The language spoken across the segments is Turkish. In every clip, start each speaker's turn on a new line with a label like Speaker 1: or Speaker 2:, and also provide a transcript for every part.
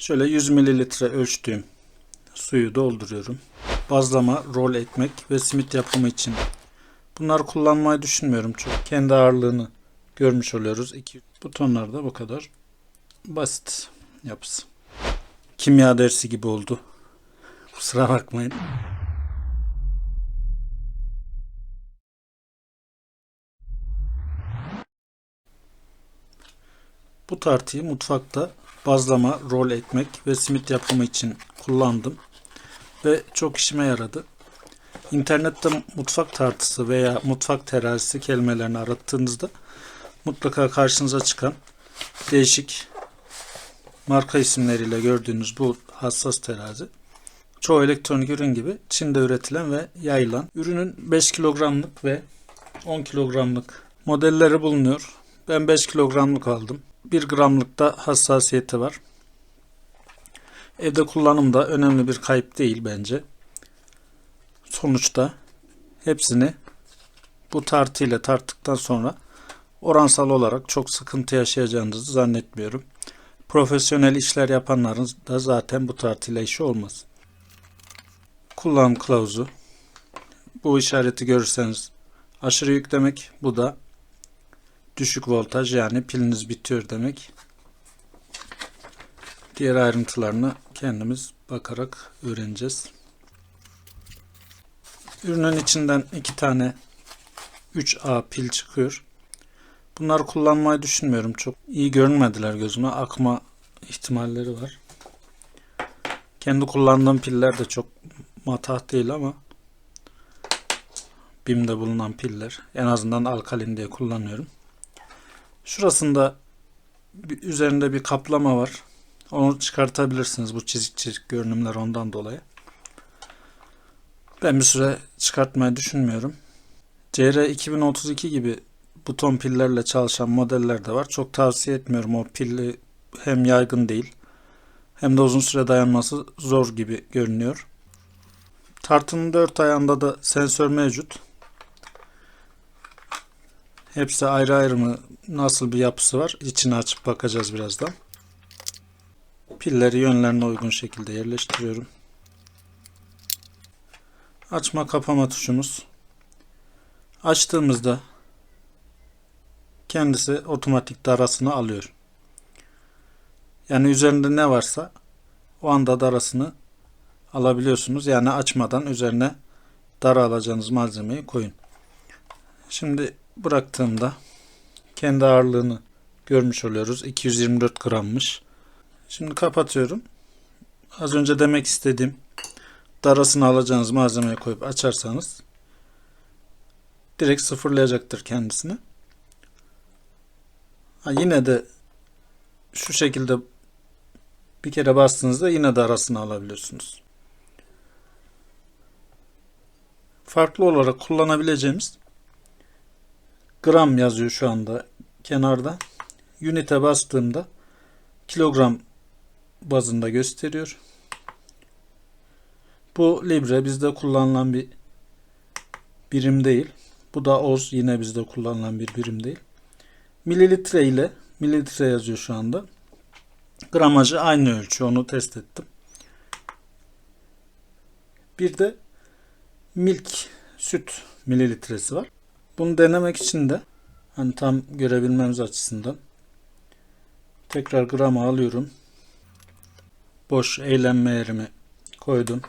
Speaker 1: Şöyle 100 mililitre ölçtüğüm suyu dolduruyorum. Bazlama, rol ekmek ve simit yapımı için. Bunları kullanmayı düşünmüyorum çok. Kendi ağırlığını görmüş oluyoruz. İki butonlar da bu kadar basit yapısı. Kimya dersi gibi oldu. Kusura bakmayın. Bu tartıyı mutfakta bazlama, rol ekmek ve simit yapımı için kullandım ve çok işime yaradı. İnternette mutfak tartısı veya mutfak terazisi kelimelerini arattığınızda mutlaka karşınıza çıkan değişik marka isimleriyle gördüğünüz bu hassas terazi çoğu elektronik ürün gibi Çin'de üretilen ve yayılan ürünün 5 kilogramlık ve 10 kilogramlık modelleri bulunuyor. Ben 5 kilogramlık aldım. 1 gramlıkta hassasiyeti var. Evde kullanımda önemli bir kayıp değil bence. Sonuçta hepsini bu tartıyla tarttıktan sonra oransal olarak çok sıkıntı yaşayacağınızı zannetmiyorum. Profesyonel işler yapanların da zaten bu tartıyla işi olmaz. Kullanım kılavuzu. Bu işareti görürseniz aşırı yük demek. Bu da düşük voltaj yani piliniz bitiyor demek. Diğer ayrıntılarını kendimiz bakarak öğreneceğiz. Ürünün içinden iki tane 3A pil çıkıyor. Bunları kullanmayı düşünmüyorum. Çok iyi görünmediler gözüme. Akma ihtimalleri var. Kendi kullandığım piller de çok matah değil ama BİM'de bulunan piller. En azından alkalin diye kullanıyorum. Şurasında bir, üzerinde bir kaplama var. Onu çıkartabilirsiniz. Bu çizik çizik görünümler ondan dolayı. Ben bir süre çıkartmayı düşünmüyorum. CR 2032 gibi buton pillerle çalışan modeller de var. Çok tavsiye etmiyorum. O pilli hem yaygın değil hem de uzun süre dayanması zor gibi görünüyor. Tartının dört ayağında da sensör mevcut. Hepsi ayrı ayrı mı nasıl bir yapısı var? İçini açıp bakacağız birazdan. Pilleri yönlerine uygun şekilde yerleştiriyorum. Açma kapama tuşumuz. Açtığımızda kendisi otomatik darasını alıyor. Yani üzerinde ne varsa o anda darasını alabiliyorsunuz. Yani açmadan üzerine dara alacağınız malzemeyi koyun. Şimdi bıraktığımda kendi ağırlığını görmüş oluyoruz. 224 grammış. Şimdi kapatıyorum. Az önce demek istediğim darasını alacağınız malzemeyi koyup açarsanız direkt sıfırlayacaktır kendisini. Ha, yine de şu şekilde bir kere bastığınızda yine de arasını alabiliyorsunuz. Farklı olarak kullanabileceğimiz gram yazıyor şu anda kenarda. Unit'e bastığımda kilogram bazında gösteriyor. Bu libre bizde kullanılan bir birim değil. Bu da oz yine bizde kullanılan bir birim değil. Mililitre ile mililitre yazıyor şu anda. Gramajı aynı ölçü onu test ettim. Bir de milk süt mililitresi var. Bunu denemek için de hani tam görebilmemiz açısından tekrar grama alıyorum. Boş eğlenme yerimi koydum.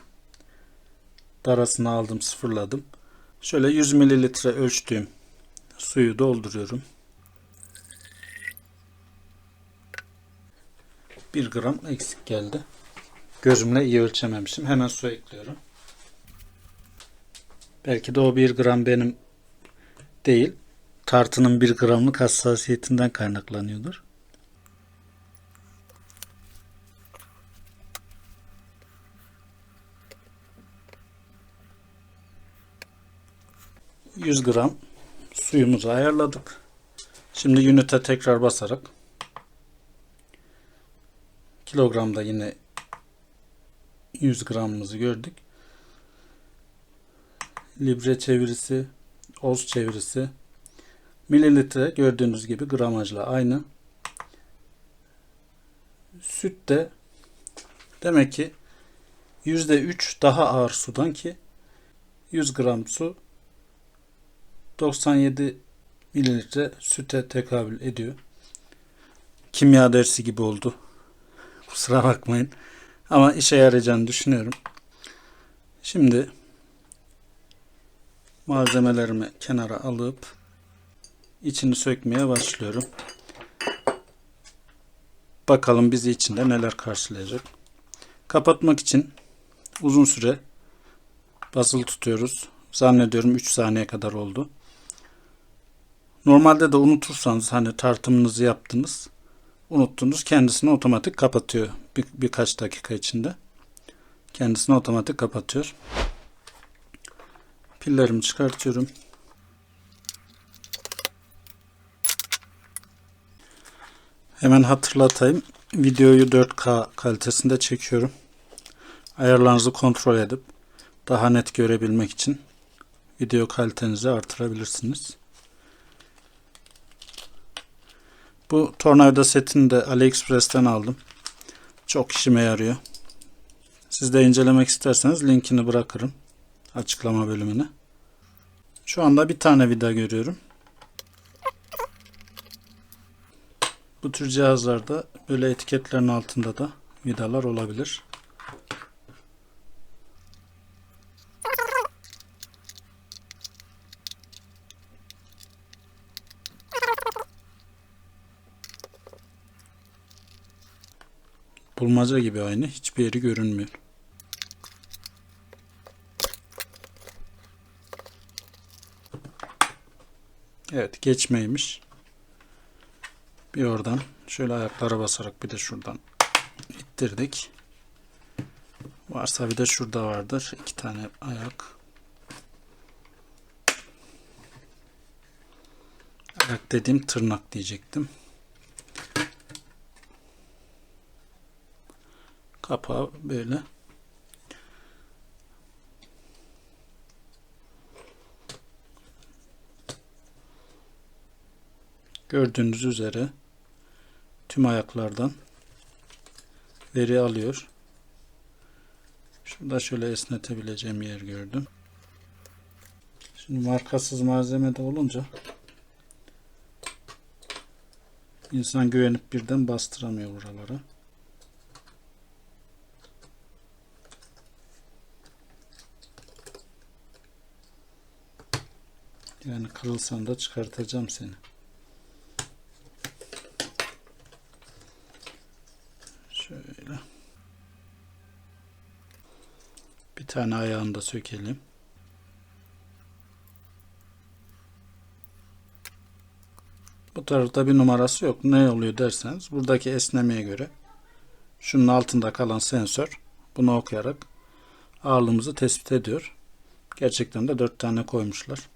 Speaker 1: Darasını aldım, sıfırladım. Şöyle 100 mililitre ölçtüğüm suyu dolduruyorum. 1 gram eksik geldi. Gözümle iyi ölçememişim. Hemen su ekliyorum. Belki de o 1 gram benim değil. Tartının 1 gramlık hassasiyetinden kaynaklanıyordur. ...100 gram suyumuzu ayarladık. Şimdi unit'e tekrar basarak... ...kilogramda yine... ...100 gramımızı gördük. Libre çevirisi... ...oz çevirisi... ...mililitre gördüğünüz gibi gramajla aynı. Süt de Demek ki %3 daha ağır sudan ki 100 gram su 97 mililitre süte tekabül ediyor. Kimya dersi gibi oldu. Kusura bakmayın. Ama işe yarayacağını düşünüyorum. Şimdi malzemelerimi kenara alıp içini sökmeye başlıyorum. Bakalım bizi içinde neler karşılayacak. Kapatmak için uzun süre basılı tutuyoruz. Zannediyorum 3 saniye kadar oldu. Normalde de unutursanız hani tartımınızı yaptınız. Unuttunuz kendisini otomatik kapatıyor bir, birkaç dakika içinde. Kendisini otomatik kapatıyor. Pillerimi çıkartıyorum. Hemen hatırlatayım. Videoyu 4K kalitesinde çekiyorum. Ayarlarınızı kontrol edip daha net görebilmek için video kalitenizi artırabilirsiniz. Bu tornavida setini de AliExpress'ten aldım. Çok işime yarıyor. Siz de incelemek isterseniz linkini bırakırım açıklama bölümüne. Şu anda bir tane vida görüyorum. Bu tür cihazlarda böyle etiketlerin altında da vidalar olabilir. Bulmaca gibi aynı. Hiçbir yeri görünmüyor. Evet geçmeymiş. Bir oradan şöyle ayaklara basarak bir de şuradan ittirdik. Varsa bir de şurada vardır. iki tane ayak. Ayak dediğim tırnak diyecektim. Kapağı böyle. Gördüğünüz üzere tüm ayaklardan veri alıyor. Şurada şöyle esnetebileceğim yer gördüm. Şimdi markasız malzeme de olunca insan güvenip birden bastıramıyor buralara. Yani kırılsan da çıkartacağım seni. Şöyle. Bir tane ayağını da sökelim. Bu tarafta bir numarası yok. Ne oluyor derseniz buradaki esnemeye göre şunun altında kalan sensör bunu okuyarak ağırlığımızı tespit ediyor. Gerçekten de 4 tane koymuşlar.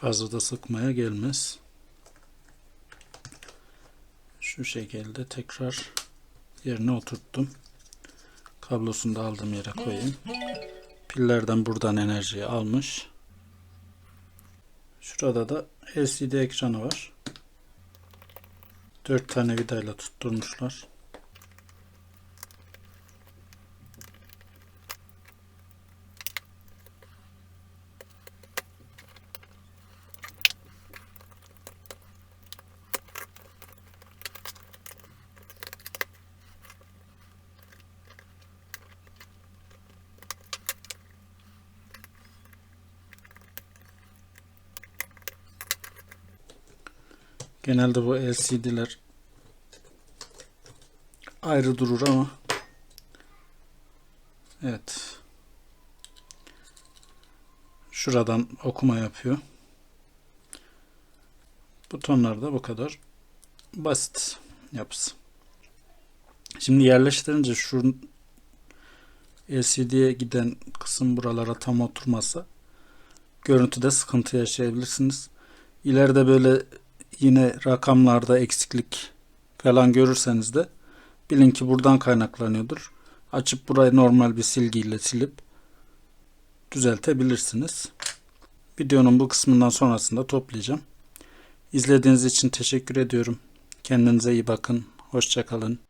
Speaker 1: Fazla da sıkmaya gelmez. Şu şekilde tekrar yerine oturttum. Kablosunu da aldığım yere koyayım. Pillerden buradan enerjiyi almış. Şurada da LCD ekranı var. 4 tane vidayla tutturmuşlar. Genelde bu LCD'ler ayrı durur ama evet şuradan okuma yapıyor. Butonlar da bu kadar basit yapısı. Şimdi yerleştirince şu LCD'ye giden kısım buralara tam oturmasa görüntüde sıkıntı yaşayabilirsiniz. İleride böyle yine rakamlarda eksiklik falan görürseniz de bilin ki buradan kaynaklanıyordur. Açıp burayı normal bir silgiyle silip düzeltebilirsiniz. Videonun bu kısmından sonrasında toplayacağım. İzlediğiniz için teşekkür ediyorum. Kendinize iyi bakın. Hoşçakalın.